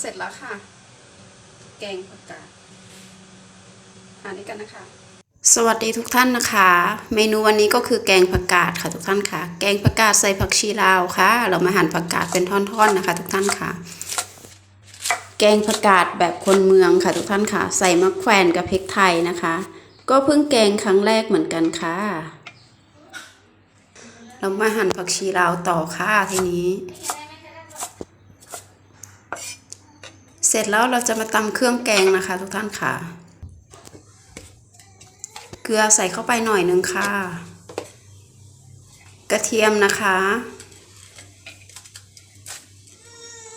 เสร็จแล้วค่ะ แกงผักกาดทานด้วยกันนะคะ สวัสดีทุกท่านนะคะ เมนูวันนี้ก็คือแกงผักกาดค่ะทุกท่านค่ะ แกงผักกาดใส่ผักชีลาวค่ะ เรามาหั่นผักกาดเป็นท่อนๆนะคะ ทุกท่านค่ะ แกงผักกาดแบบคนเมืองค่ะทุกท่านค่ะ ใส่มะแขวนกับพริกไทยนะคะ ก็เพิ่งแกงครั้งแรกเหมือนกันค่ะ เรามาหั่นผักชีลาวต่อค่ะทีนี้ เสร็จแล้วเราจะมาตำเครื่องแกงนะคะ ทุกท่านค่ะ เกลือใส่เข้าไปหน่อยนึงค่ะ กระเทียมนะคะ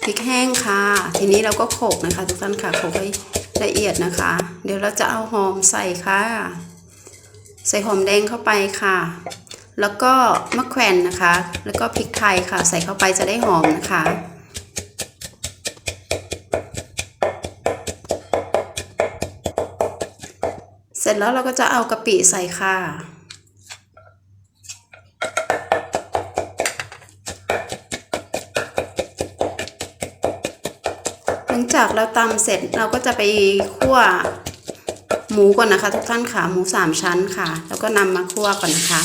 พริกแห้งค่ะ ทีนี้เราก็โขลกนะคะ ทุกท่านค่ะโขลกให้ละเอียดนะคะ เดี๋ยวเราจะเอาหอมใส่ค่ะ ใส่หอมแดงเข้าไปค่ะ แล้วก็มะแขวนนะคะ แล้วก็พริกไทยค่ะ ใส่เข้าไปจะได้หอมนะคะ ร็จแล้วเราก็จะเอากะปิใส่ค่ะ หลังจากเราตำเสร็จเราก็จะไปคั่วหมูก่อนนะคะ ทุกท่านค่ะหมูสามชั้นค่ะ แล้วก็นำมาคั่วก่อนนะคะ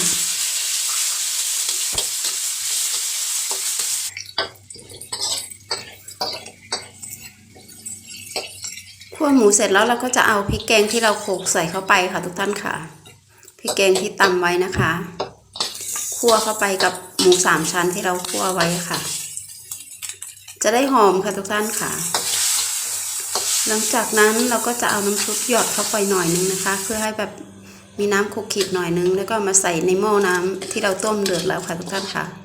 คั่วหมูเสร็จแล้วเราก็จะเอาพริกแกงที่เราโขลกใส่เข้าไปค่ะทุกท่านค่ะพริกแกงที่ตำไว้นะคะ คั่วเข้าไปกับหมูสามชั้นที่เราคั่วไว้ค่ะ จะได้หอมค่ะทุกท่านค่ะ หลังจากนั้นเราก็จะเอาน้ำซุปหยอดเข้าไปหน่อยนึงนะคะ เพื่อให้แบบมีน้ำคุกคลิกหน่อยนึง แล้วก็มาใส่ในหม้อน้ำที่เราต้มเดือดแล้วค่ะทุกท่านค่ะ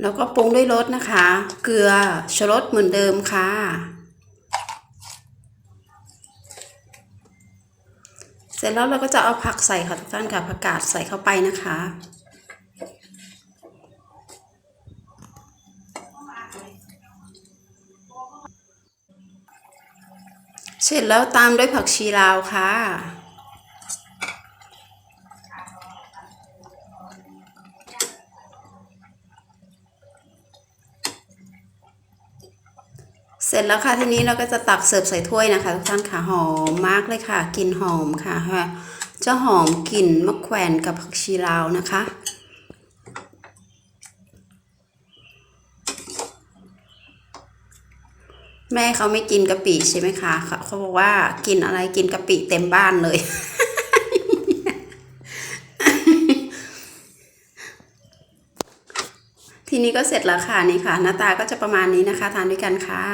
แล้วก็ปรุงด้วยรสนะคะ เกลือชรสเหมือนเดิมค่ะ เสร็จแล้วเราก็จะเอาผักใส่ค่ะทุกท่านค่ะผักกาดใส่เข้าไปนะคะเสร็จแล้วตามด้วยผักชีลาวค่ะ เสร็จแล้วค่ะทีนี้เราก็จะตักเสิร์ฟใส่ถ้วยนะคะทุกท่านค่ะหอมมากเลยค่ะกลิ่นหอมค่ะค่ะจะหอมกลิ่นมะแขวนกับผักชีลาวนะคะ แม่เขาไม่กินกะปิใช่ไหมคะเขาบอกว่ากินอะไรกินกะปิเต็มบ้านเลยทีนี้ก็เสร็จแล้วค่ะนี่ค่ะ หน้าตาก็จะประมาณนี้นะคะ ทานด้วยกันค่ะ